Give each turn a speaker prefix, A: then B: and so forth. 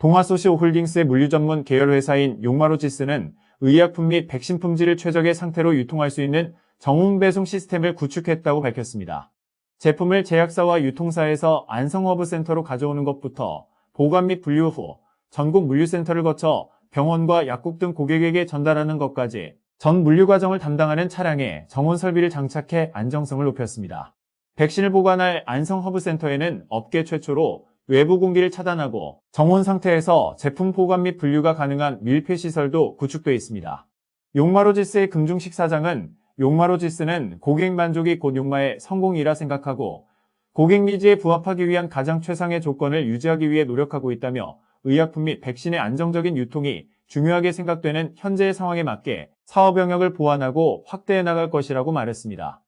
A: 동아소시오 홀딩스의 물류 전문 계열 회사인 용마로지스는 의약품 및 백신 품질을 최적의 상태로 유통할 수 있는 정품 배송 시스템을 구축했다고 밝혔습니다. 제품을 제약사와 유통사에서 안성허브 센터로 가져오는 것부터 보관 및 분류 후 전국 물류센터를 거쳐 병원과 약국 등 고객에게 전달하는 것까지 전 물류 과정을 담당하는 차량에 정원 설비를 장착해 안정성을 높였습니다. 백신을 보관할 안성허브 센터에는 업계 최초로 외부 공기를 차단하고 정원 상태에서 제품 보관 및 분류가 가능한 밀폐 시설도 구축되어 있습니다. 용마로지스의 금중식 사장은 용마로지스는 고객 만족이 곧 용마의 성공이라 생각하고 고객 니즈에 부합하기 위한 가장 최상의 조건을 유지하기 위해 노력하고 있다며 의약품 및 백신의 안정적인 유통이 중요하게 생각되는 현재의 상황에 맞게 사업 영역을 보완하고 확대해 나갈 것이라고 말했습니다.